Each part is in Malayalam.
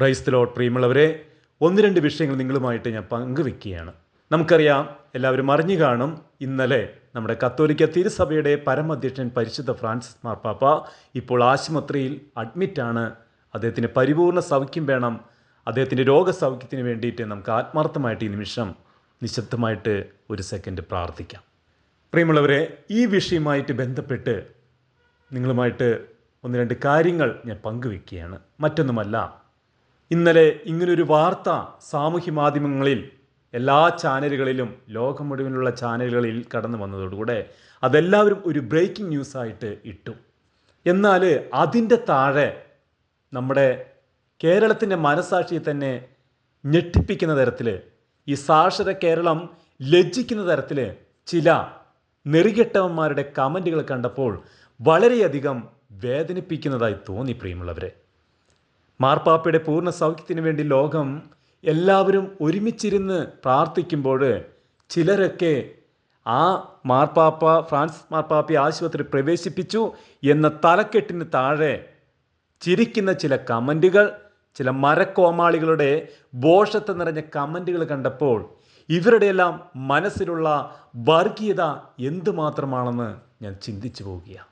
ക്രൈസ്തലോട്ട് പ്രിയമുള്ളവരെ ഒന്ന് രണ്ട് വിഷയങ്ങൾ നിങ്ങളുമായിട്ട് ഞാൻ പങ്കുവെക്കുകയാണ്. നമുക്കറിയാം എല്ലാവരും അറിഞ്ഞു കാണും ഇന്നലെ നമ്മുടെ കത്തോലിക്ക തിരുസഭയുടെ പരമാധ്യക്ഷൻ പരിശുദ്ധ ഫ്രാൻസിസ് മാർപ്പാപ്പ ഇപ്പോൾ ആശുപത്രിയിൽ അഡ്മിറ്റാണ്. അദ്ദേഹത്തിന് പരിപൂർണ സൗഖ്യം വേണം. അദ്ദേഹത്തിന്റെ രോഗസൗഖ്യത്തിന് വേണ്ടിയിട്ട് നമുക്ക് ആത്മാർത്ഥമായിട്ട് ഈ നിമിഷം നിശബ്ദമായിട്ട് ഒരു സെക്കൻഡ് പ്രാർത്ഥിക്കാം. പ്രിയമുള്ളവരെ ഈ വിഷയമായിട്ട് ബന്ധപ്പെട്ട് നിങ്ങളുമായിട്ട് ഒന്ന് രണ്ട് കാര്യങ്ങൾ ഞാൻ പങ്കുവെക്കുകയാണ്. മറ്റൊന്നുമല്ല ഇന്നലെ ഇങ്ങനൊരു വാർത്ത സാമൂഹ്യ മാധ്യമങ്ങളിൽ എല്ലാ ചാനലുകളിലും ലോകം മുഴുവനുള്ള ചാനലുകളിൽ കടന്നു വന്നതോടുകൂടെ അതെല്ലാവരും ഒരു ബ്രേക്കിംഗ് ന്യൂസായിട്ട് ഇട്ടു. എന്നാൽ അതിന്റെ താഴെ നമ്മുടെ കേരളത്തിന്റെ മനസാക്ഷിയെ തന്നെ ഞെട്ടിപ്പിക്കുന്ന തരത്തിൽ ഈ സാക്ഷര കേരളം ലജ്ജിക്കുന്ന തരത്തിൽ ചില നെറികെട്ടവന്മാരുടെ കമന്റുകൾ കണ്ടപ്പോൾ വളരെയധികം വേദനിപ്പിക്കുന്നതായി തോന്നി പ്രിയമുള്ളവരെ. മാർപ്പാപ്പയുടെ പൂർണ സൗഖ്യത്തിന് വേണ്ടി ലോകം എല്ലാവരും ഒരുമിച്ചിരുന്ന് പ്രാർത്ഥിക്കുമ്പോൾ ചിലരൊക്കെ ആ മാർപ്പാപ്പ ഫ്രാൻസ് മാർപ്പാപ്പയെ ആശുപത്രി പ്രവേശിപ്പിച്ചു എന്ന തലക്കെട്ടിന് താഴെ ചിരിക്കുന്ന ചില കമന്റുകൾ ചില മരക്കോമാളികളുടെ ബോഷത്തെ നിറഞ്ഞ കമന്റുകൾ കണ്ടപ്പോൾ ഇവരുടെയെല്ലാം മനസ്സിലുള്ള വർഗീയത എന്തുമാത്രമാണെന്ന് ഞാൻ ചിന്തിച്ചു പോവുകയാണ്.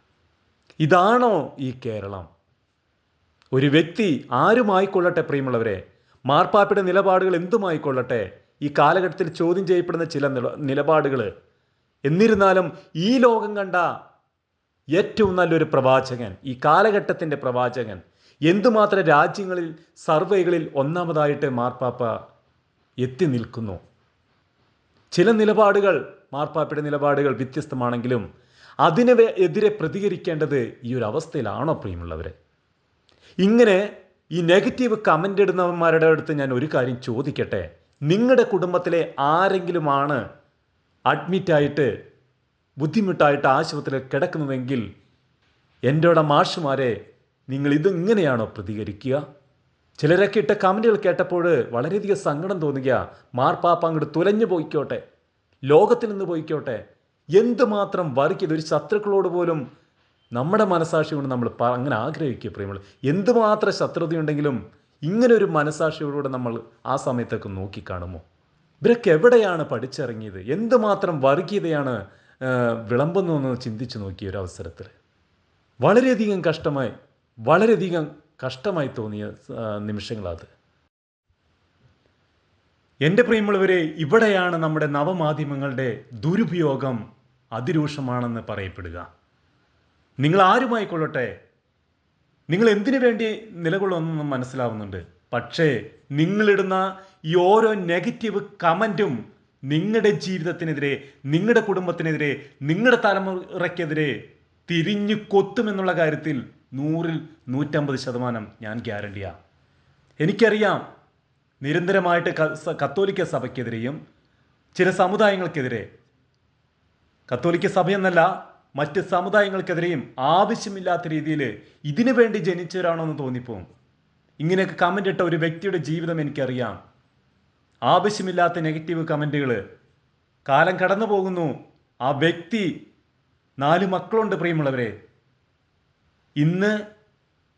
ഇതാണോ ഈ കേരളം? ഒരു വ്യക്തി ആരുമായിക്കൊള്ളട്ടെ പ്രിയമുള്ളവരെ? മാർപ്പാപ്പയുടെ നിലപാടുകൾ എന്തുമായിക്കൊള്ളട്ടെ? ഈ കാലഘട്ടത്തിൽ ചോദ്യം ചെയ്യപ്പെടുന്ന ചില നില നിലപാടുകൾ എന്നിരുന്നാലും ഈ ലോകം കണ്ട ഏറ്റവും നല്ലൊരു പ്രവാചകൻ ഈ കാലഘട്ടത്തിന്റെ പ്രവാചകൻ എന്തുമാത്രം രാജ്യങ്ങളിൽ സർവേകളിൽ ഒന്നാമതായിട്ട് മാർപ്പാപ്പ എത്തി നിൽക്കുന്നു. ചില നിലപാടുകൾ മാർപ്പാപ്പയുടെ നിലപാടുകൾ വ്യത്യസ്തമാണെങ്കിലും അതിന് എതിരെ പ്രതികരിക്കേണ്ടത് ഈ ഒരു അവസ്ഥയിലാണോ പ്രിയമുള്ളവരെ? ഇങ്ങനെ ഈ നെഗറ്റീവ് കമന്റ് ഇടുന്നവന്മാരുടെ അടുത്ത് ഞാൻ ഒരു കാര്യം ചോദിക്കട്ടെ? നിങ്ങളുടെ കുടുംബത്തിലെ ആരെങ്കിലുമാണ് അഡ്മിറ്റായിട്ട് ബുദ്ധിമുട്ടായിട്ട് ആശുപത്രിയിൽ കിടക്കുന്നതെങ്കിൽ എന്റെ മാഷുമാരെ നിങ്ങൾ ഇത് പ്രതികരിക്കുക? ചിലരൊക്കെ ഇട്ട കമന്റുകൾ കേട്ടപ്പോൾ വളരെയധികം സങ്കടം തോന്നുക. മാർപ്പാപ്പ അങ്ങോട്ട് തുലഞ്ഞു പോയിക്കോട്ടെ. ലോകത്തിൽ നിന്ന് പോയിക്കോട്ടെ. എന്തുമാത്രം വർക്കിയത് ഒരു ശത്രുക്കളോട് പോലും നമ്മുടെ മനസാക്ഷി കൊണ്ട് നമ്മൾ അങ്ങനെ ആഗ്രഹിക്കുക പ്രിയമുള്ള എന്തുമാത്രം ശത്രുതയുണ്ടെങ്കിലും ഇങ്ങനെ ഒരു മനസാക്ഷിയോടുകൂടെ നമ്മൾ ആ സമയത്തൊക്കെ നോക്കിക്കാണുമോ? ഇവരൊക്കെ എവിടെയാണ് പഠിച്ചിറങ്ങിയത്? എന്തുമാത്രം വർഗീയതയാണ് വിളമ്പുന്നതെന്ന് ചിന്തിച്ചു നോക്കിയ ഒരു അവസരത്തിൽ. വളരെയധികം കഷ്ടമായി വളരെയധികം കഷ്ടമായി തോന്നിയ നിമിഷങ്ങളത്. എന്റെ പ്രിയമുള്ളവരെ ഇവിടെയാണ് നമ്മുടെ നവമാധ്യമങ്ങളുടെ ദുരുപയോഗം അതിരൂക്ഷമാണെന്ന് പറയപ്പെടുക. നിങ്ങൾ ആരുമായിക്കൊള്ളട്ടെ നിങ്ങൾ എന്തിനു വേണ്ടി നിലകൊള്ളുമെന്ന് മനസ്സിലാവുന്നുണ്ട്. പക്ഷേ നിങ്ങളിടുന്ന ഈ ഓരോ നെഗറ്റീവ് കമന്റും നിങ്ങളുടെ ജീവിതത്തിനെതിരെ നിങ്ങളുടെ കുടുംബത്തിനെതിരെ നിങ്ങളുടെ തലമുറയ്ക്കെതിരെ തിരിഞ്ഞു കൊത്തുമെന്നുള്ള കാര്യത്തിൽ നൂറിൽ നൂറ്റമ്പത് ശതമാനം ഞാൻ ഗ്യാരണ്ടിയാണ് എനിക്കറിയാം നിരന്തരമായിട്ട് കത്തോലിക്ക സഭയ്ക്കെതിരെയും ചില സമുദായങ്ങൾക്കെതിരെ. കത്തോലിക്ക സഭയെന്നല്ല മറ്റ് സമുദായങ്ങൾക്കെതിരെയും ആവശ്യമില്ലാത്ത രീതിയിൽ ഇതിനു വേണ്ടി ജനിച്ചവരാണോ എന്ന് തോന്നിപ്പോവും ഇങ്ങനെയൊക്കെ കമന്റ് ഇട്ട ഒരു വ്യക്തിയുടെ ജീവിതം എനിക്കറിയാം. ആവശ്യമില്ലാത്ത നെഗറ്റീവ് കമന്റുകൾ കാലം കടന്നു പോകുന്നു. ആ വ്യക്തി നാല് മക്കളുണ്ട് പ്രിയമുള്ളവരെ. ഇന്ന്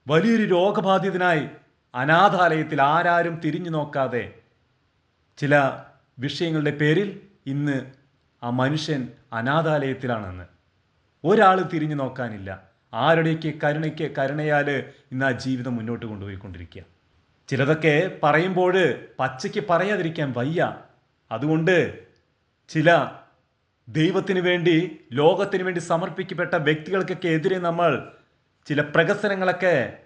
വലിയൊരു രോഗബാധിതനായി അനാഥാലയത്തിൽ ആരാരും തിരിഞ്ഞു നോക്കാതെ ചില വിഷയങ്ങളുടെ പേരിൽ ഇന്ന് ആ മനുഷ്യൻ അനാഥാലയത്തിലാണെന്ന്. ഒരാൾ തിരിഞ്ഞു നോക്കാനില്ല. ആരുടെയൊക്കെ കരുണയ്ക്ക് കരുണയാൽ ഇന്ന് ആ ജീവിതം മുന്നോട്ട് കൊണ്ടുപോയിക്കൊണ്ടിരിക്കുക. ചിലതൊക്കെ പറയുമ്പോൾ പച്ചയ്ക്ക് പറയാതിരിക്കാൻ വയ്യ. അതുകൊണ്ട് ചില ദൈവത്തിന് വേണ്ടി ലോകത്തിന് വേണ്ടി സമർപ്പിക്കപ്പെട്ട വ്യക്തികൾക്കൊക്കെ എതിരെ നമ്മൾ ചില പ്രകസനങ്ങളൊക്കെ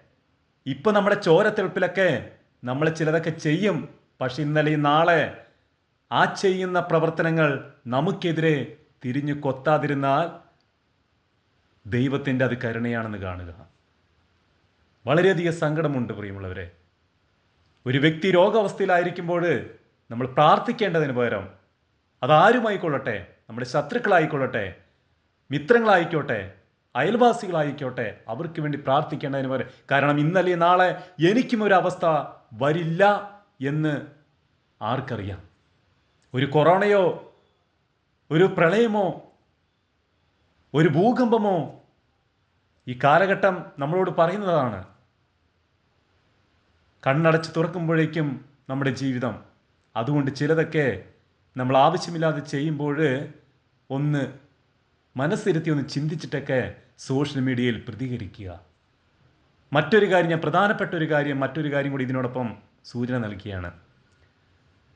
ഇപ്പം നമ്മുടെ ചോരത്തെളുപ്പിലൊക്കെ നമ്മൾ ചിലതൊക്കെ ചെയ്യും. പക്ഷെ ഇന്നലെ നാളെ ആ ചെയ്യുന്ന പ്രവർത്തനങ്ങൾ നമുക്കെതിരെ തിരിഞ്ഞു കൊത്താതിരുന്നാൽ ദൈവത്തിന്റെ അത് കരുണയാണെന്ന് കാണുക. വളരെയധികം സങ്കടമുണ്ട് പ്രിയമുള്ളവരെ. ഒരു വ്യക്തി രോഗാവസ്ഥയിലായിരിക്കുമ്പോൾ നമ്മൾ പ്രാർത്ഥിക്കേണ്ടതിന് പകരം അതാരുമായിക്കൊള്ളട്ടെ നമ്മുടെ ശത്രുക്കളായിക്കൊള്ളട്ടെ മിത്രങ്ങളായിക്കോട്ടെ അയൽവാസികളായിക്കോട്ടെ അവർക്ക് വേണ്ടി പ്രാർത്ഥിക്കേണ്ടതിന് പകരം. കാരണം ഇന്നലെ നാളെ എനിക്കും ഒരു അവസ്ഥ വരില്ല എന്ന് ആർക്കറിയാം? ഒരു കൊറോണയോ ഒരു പ്രളയമോ ഒരു ഭൂകമ്പമോ ഈ കാലഘട്ടം നമ്മളോട് പറയുന്നതാണ്. കണ്ണടച്ച് തുറക്കുമ്പോഴേക്കും നമ്മുടെ ജീവിതം. അതുകൊണ്ട് ചിലതൊക്കെ നമ്മൾ ആവശ്യമില്ലാതെ ചെയ്യുമ്പോൾ ഒന്ന് മനസ്സിരുത്തി ഒന്ന് ചിന്തിച്ചിട്ടൊക്കെ സോഷ്യൽ മീഡിയയിൽ പ്രതികരിക്കുക. മറ്റൊരു കാര്യം ഞാൻ പ്രധാനപ്പെട്ട ഒരു കാര്യം മറ്റൊരു കാര്യം കൂടി ഇതിനോടൊപ്പം സൂചന നൽകിയാണ്.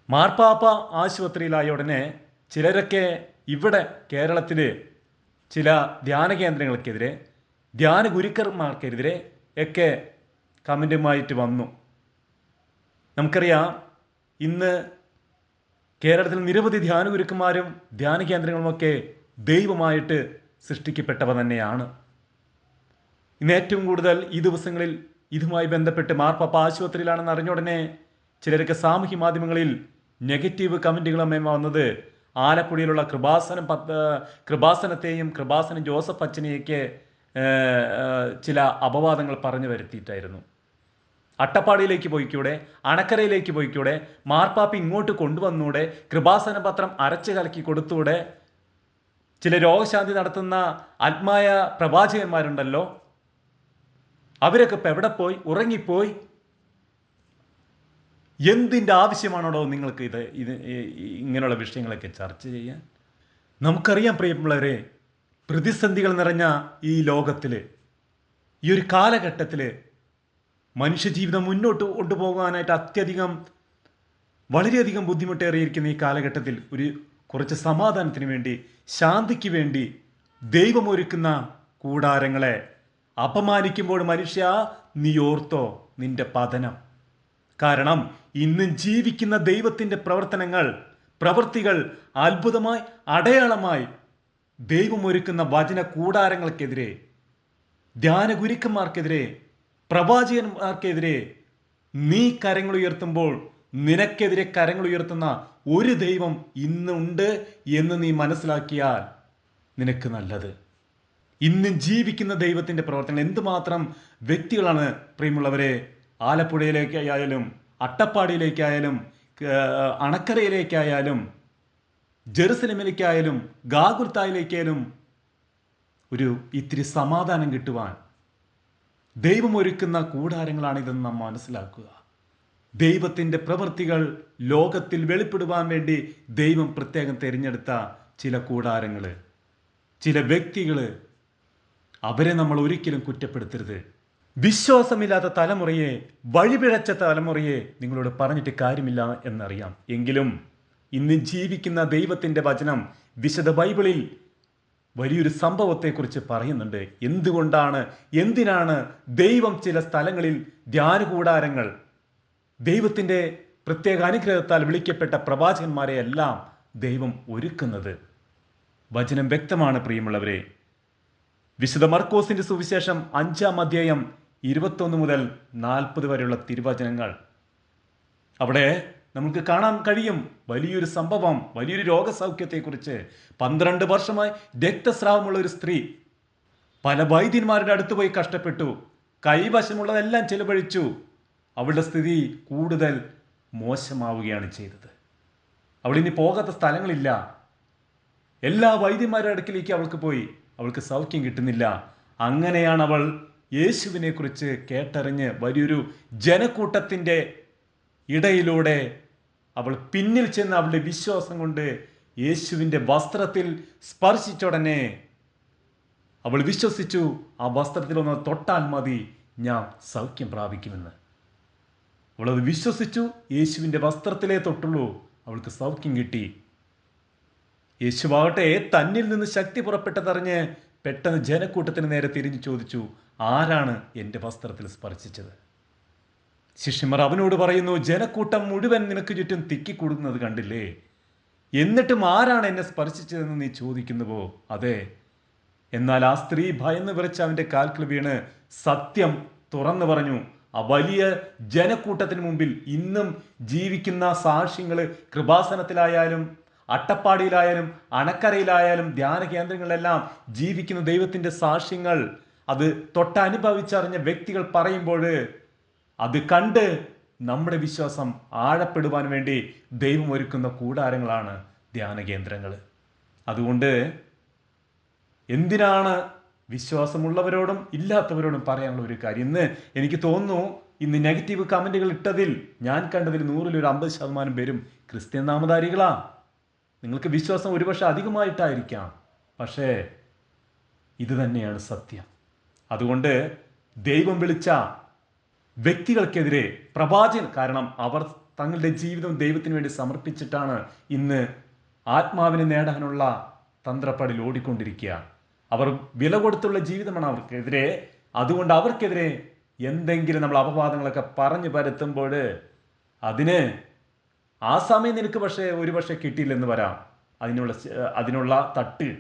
മാർപ്പാപ്പ ആശുപത്രിയിലായ ഉടനെ ചിലരൊക്കെ ഇവിടെ കേരളത്തിൽ ചില ധ്യാന കേന്ദ്രങ്ങൾക്കെതിരെ ധ്യാന ഗുരുക്കന്മാർക്കെതിരെ ഒക്കെ കമന്റുമായിട്ട് വന്നു. നമുക്കറിയാം ഇന്ന് കേരളത്തിൽ നിരവധി ധ്യാന ഗുരുക്കന്മാരും ധ്യാന കേന്ദ്രങ്ങളുമൊക്കെ ദൈവമായിട്ട് സൃഷ്ടിക്കപ്പെട്ടവ തന്നെയാണ്. ഇന്ന് ഏറ്റവും കൂടുതൽ ഈ ദിവസങ്ങളിൽ ഇതുമായി ബന്ധപ്പെട്ട് മാർപ്പാപ്പ ആശുപത്രിയിലാണെന്ന് അറിഞ്ഞ ഉടനെ ചിലരൊക്കെ സാമൂഹ്യ മാധ്യമങ്ങളിൽ നെഗറ്റീവ് കമന്റുകളുമേ വന്നത് ആലപ്പുഴയിലുള്ള കൃപാസനം പത്ത് കൃപാസനത്തെയും കൃപാസനം ജോസഫ് അച്ഛനെയൊക്കെ ചില അപവാദങ്ങൾ പറഞ്ഞു വരുത്തിയിട്ടായിരുന്നു. അട്ടപ്പാടിയിലേക്ക് പോയിക്കൂടെ അണക്കരയിലേക്ക് പോയിക്കൂടെ മാർപ്പാപ്പി ഇങ്ങോട്ട് കൊണ്ടുവന്നൂടെ കൃപാസന പത്രം അരച്ചു കലക്കി കൊടുത്തൂടെ ചില രോഗശാന്തി നടത്തുന്ന ആത്മായ പ്രവാചകന്മാരുണ്ടല്ലോ അവരൊക്കെ ഇപ്പം എവിടെ പോയി? ഉറങ്ങിപ്പോയി? എന്തിന്റെ ആവശ്യമാണോ നിങ്ങൾക്ക് ഇത് ഇത് ഇങ്ങനെയുള്ള വിഷയങ്ങളൊക്കെ ചർച്ച ചെയ്യാൻ? നമുക്കറിയാം പ്രിയമുള്ളവരെ പ്രതിസന്ധികൾ നിറഞ്ഞ ഈ ലോകത്തിൽ ഈ ഒരു കാലഘട്ടത്തിൽ മനുഷ്യജീവിതം മുന്നോട്ട് കൊണ്ടുപോകാനായിട്ട് അത്യധികം വളരെയധികം ബുദ്ധിമുട്ടേറിയിരിക്കുന്ന ഈ കാലഘട്ടത്തിൽ ഒരു കുറച്ച് സമാധാനത്തിന് വേണ്ടി ശാന്തിക്ക് വേണ്ടി ദൈവമൊരുക്കുന്ന കൂടാരങ്ങളെ അപമാനിക്കുമ്പോൾ മനുഷ്യ നീ ഓർത്തോ നിന്റെ പതനം. കാരണം ഇന്നും ജീവിക്കുന്ന ദൈവത്തിന്റെ പ്രവർത്തനങ്ങൾ പ്രവൃത്തികൾ അത്ഭുതമായി അടയാളമായി ദൈവമൊരുക്കുന്ന വചന കൂടാരങ്ങൾക്കെതിരെ ധ്യാന ഗുരുക്കന്മാർക്കെതിരെ പ്രവാചകന്മാർക്കെതിരെ നീ കരങ്ങൾ ഉയർത്തുമ്പോൾ നിനക്കെതിരെ കരങ്ങൾ ഉയർത്തുന്ന ഒരു ദൈവം ഇന്നുണ്ട് എന്ന് നീ മനസ്സിലാക്കിയാൽ നിനക്ക് നല്ലത്. ഇന്നും ജീവിക്കുന്ന ദൈവത്തിന്റെ പ്രവർത്തനം എന്തുമാത്രം വ്യക്തികളാണ് പ്രിയമുള്ളവരെ ആലപ്പുഴയിലേക്കായാലും അട്ടപ്പാടിയിലേക്കായാലും അണക്കരയിലേക്കായാലും ജെറുസലമിലേക്കായാലും ഗാഗുർത്തായിലേക്കായാലും ഒരു ഇത്തിരി സമാധാനം കിട്ടുവാൻ ദൈവം ഒരുക്കുന്ന കൂടാരങ്ങളാണിതെന്ന് നാം മനസ്സിലാക്കുക. ദൈവത്തിന്റെ പ്രവൃത്തികൾ ലോകത്തിൽ വെളിപ്പെടുവാൻ വേണ്ടി ദൈവം പ്രത്യേകം തിരഞ്ഞെടുത്ത ചില കൂടാരങ്ങൾ ചില വ്യക്തികൾ അവരെ നമ്മൾ ഒരിക്കലും കുറ്റപ്പെടുത്തരുത്. വിശ്വാസമില്ലാത്ത തലമുറയെ വഴിപിഴച്ച തലമുറയെ നിങ്ങളോട് പറഞ്ഞിട്ട് കാര്യമില്ല എന്നറിയാം. എങ്കിലും ഇന്ന് ജീവിക്കുന്ന ദൈവത്തിന്റെ വചനം വിശദ ബൈബിളിൽ വലിയൊരു സംഭവത്തെക്കുറിച്ച് പറയുന്നുണ്ട്. എന്തുകൊണ്ടാണ് എന്തിനാണ് ദൈവം ചില സ്ഥലങ്ങളിൽ ധ്യാനകൂടാരങ്ങൾ ദൈവത്തിന്റെ പ്രത്യേക അനുഗ്രഹത്താൽ വിളിക്കപ്പെട്ട പ്രവാചകന്മാരെ എല്ലാം ദൈവം ഒരുക്കുന്നത്? വചനം വ്യക്തമാണ് പ്രിയമുള്ളവരെ. വിശുദ്ധ മർക്കോസിന്റെ സുവിശേഷം അഞ്ചാം അധ്യായം ഇരുപത്തൊന്ന് മുതൽ നാൽപ്പത് വരെയുള്ള തിരുവചനങ്ങൾ. അവിടെ നമുക്ക് കാണാൻ കഴിയും വലിയൊരു സംഭവം വലിയൊരു രോഗസൗഖ്യത്തെക്കുറിച്ച്. പന്ത്രണ്ട് വർഷമായി രക്തസ്രാവമുള്ള ഒരു സ്ത്രീ പല വൈദ്യന്മാരുടെ അടുത്ത് പോയി കഷ്ടപ്പെട്ടു. കൈവശമുള്ളതെല്ലാം ചെലവഴിച്ചു. അവളുടെ സ്ഥിതി കൂടുതൽ മോശമാവുകയാണ് ചെയ്തത്. അവളിനി പോകാത്ത സ്ഥലങ്ങളില്ല. എല്ലാ വൈദ്യന്മാരുടെ അടുക്കിലേക്ക് അവൾക്ക് പോയി. അവൾക്ക് സൗഖ്യം കിട്ടുന്നില്ല. അങ്ങനെയാണ് അവൾ യേശുവിനെക്കുറിച്ച് കേട്ടറിഞ്ഞ് വലിയൊരു ജനക്കൂട്ടത്തിന്റെ ഇടയിലൂടെ അവൾ പിന്നിൽ ചെന്ന് അവളുടെ വിശ്വാസം കൊണ്ട് യേശുവിന്റെ വസ്ത്രത്തിൽ സ്പർശിച്ചുടനെ അവൾ വിശ്വസിച്ചു ആ വസ്ത്രത്തിൽ ഒന്ന് തൊട്ടാൽ മതി ഞാൻ സൗഖ്യം പ്രാപിക്കുമെന്ന്. അവളത് വിശ്വസിച്ചു യേശുവിന്റെ വസ്ത്രത്തിലേ തൊട്ടുള്ളൂ അവൾക്ക് സൗഖ്യം കിട്ടി. യേശുവാകട്ടെ തന്നിൽ നിന്ന് ശക്തി പുറപ്പെട്ടതറിഞ്ഞ് പെട്ടെന്ന് ജനക്കൂട്ടത്തിന് നേരെ തിരിഞ്ഞു ചോദിച്ചു ആരാണ് എന്റെ വസ്ത്രത്തിൽ സ്പർശിച്ചത്? ശിഷ്യന്മാർ അവനോട് പറയുന്നു ജനക്കൂട്ടം മുഴുവൻ നിനക്ക് ചുറ്റും തിക്കിക്കൂടുന്നത് കണ്ടില്ലേ? എന്നിട്ടും ആരാണ് എന്നെ സ്പർശിച്ചതെന്ന് നീ ചോദിക്കുന്നുവോ? അതെ. എന്നാൽ ആ സ്ത്രീ ഭയന്ന് വിറച്ച് അവന്റെ കാൽക്കിൽ വീണ് സത്യം തുറന്നു പറഞ്ഞു ആ വലിയ ജനക്കൂട്ടത്തിന് മുമ്പിൽ ഇന്നും ജീവിക്കുന്ന സാക്ഷ്യങ്ങൾ കൃപാസനത്തിലായാലും അട്ടപ്പാടിയിലായാലും അണക്കരയിലായാലും ധ്യാന കേന്ദ്രങ്ങളിലെല്ലാം ജീവിക്കുന്ന ദൈവത്തിന്റെ സാക്ഷ്യങ്ങൾ. അത് തൊട്ടനുഭവിച്ചറിഞ്ഞ വ്യക്തികൾ പറയുമ്പോൾ അത് കണ്ട് നമ്മുടെ വിശ്വാസം ആഴപ്പെടുവാൻ വേണ്ടി ദൈവം ഒരുക്കുന്ന കൂടാരങ്ങളാണ് ധ്യാന കേന്ദ്രങ്ങൾ. അതുകൊണ്ട് എന്തിനാണ് വിശ്വാസമുള്ളവരോടും ഇല്ലാത്തവരോടും പറയാനുള്ള ഒരു കാര്യം? ഇന്ന് എനിക്ക് തോന്നുന്നു ഇന്ന് നെഗറ്റീവ് കമന്റുകൾ ഇട്ടതിൽ ഞാൻ കണ്ടതിൽ നൂറിലൊരു അമ്പത് ശതമാനം പേരും ക്രിസ്ത്യൻ നാമധാരികളാ. നിങ്ങൾക്ക് വിശ്വാസം ഒരുപക്ഷെ അധികമായിട്ടായിരിക്കാം. പക്ഷേ ഇത് തന്നെയാണ് സത്യം. അതുകൊണ്ട് ദൈവം വിളിച്ച വ്യക്തികൾക്കെതിരെ പ്രവാചകൻ കാരണം അവർ തങ്ങളുടെ ജീവിതം ദൈവത്തിന് വേണ്ടി സമർപ്പിച്ചിട്ടാണ് ഇന്ന് ആത്മാവിനെ നേടാനുള്ള തന്ത്രപ്പടിൽ ഓടിക്കൊണ്ടിരിക്കുക. അവർ വില കൊടുത്തുള്ള ജീവിതമാണ് അവർക്കെതിരെ. അതുകൊണ്ട് അവർക്കെതിരെ എന്തെങ്കിലും നമ്മൾ അപവാദങ്ങളൊക്കെ പറഞ്ഞു പരത്തുമ്പോൾ അതിന് ആ സമയം നിനക്ക് പക്ഷേ ഒരു പക്ഷേ കിട്ടിയില്ലെന്ന് വരാം. അതിനുള്ള അതിനുള്ള തട്ട്.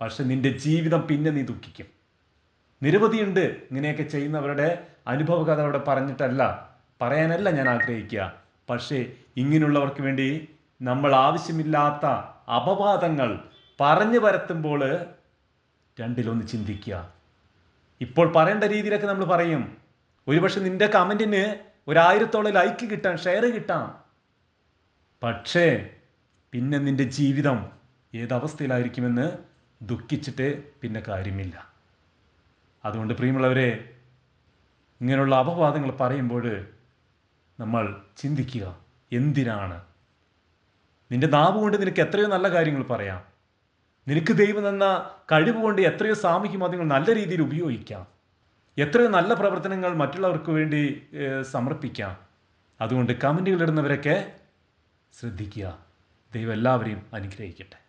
പക്ഷെ നിന്റെ ജീവിതം പിന്നെ നീ ദുഃഖിക്കും. നിരവധിയുണ്ട് ഇങ്ങനെയൊക്കെ ചെയ്യുന്നവരുടെ അനുഭവകഥ അവിടെ പറഞ്ഞിട്ടല്ല. പറയാനല്ല ഞാൻ ആഗ്രഹിക്കുക. പക്ഷേ ഇങ്ങനെയുള്ളവർക്ക് വേണ്ടി നമ്മൾ ആവശ്യമില്ലാത്ത അപവാദങ്ങൾ പറഞ്ഞു പരത്തുമ്പോൾ രണ്ടിലൊന്ന് ചിന്തിക്കുക. ഇപ്പോൾ പറയേണ്ട രീതിയിലൊക്കെ നമ്മൾ പറയും. ഒരുപക്ഷെ നിന്റെ കമന്റിന് ഒരായിരത്തോളം ലൈക്ക് കിട്ടാം ഷെയർ കിട്ടാം. പക്ഷേ പിന്നെ നിന്റെ ജീവിതം ഏതവസ്ഥയിലായിരിക്കുമെന്ന് ദുഃഖിച്ചിട്ട് പിന്നെ കാര്യമില്ല. അതുകൊണ്ട് പ്രിയമുള്ളവരെ ഇങ്ങനെയുള്ള അപവാദങ്ങൾ പറയുമ്പോൾ നമ്മൾ ചിന്തിക്കുക എന്തിനാണ്? നിന്റെ നാവ് കൊണ്ട് നിനക്ക് എത്രയോ നല്ല കാര്യങ്ങൾ പറയാം. നിനക്ക് ദൈവം തന്ന കഴിവ് കൊണ്ട് എത്രയോ സാമൂഹ്യ മാധ്യമങ്ങൾ നല്ല രീതിയിൽ ഉപയോഗിക്കാം. എത്രയോ നല്ല പ്രവർത്തനങ്ങൾ മറ്റുള്ളവർക്ക് വേണ്ടി സമർപ്പിക്കാം. അതുകൊണ്ട് കമന്റുകൾ ഇടുന്നവരൊക്കെ ശ്രദ്ധിക്കുക. ദൈവം എല്ലാവരെയും അനുഗ്രഹിക്കട്ടെ.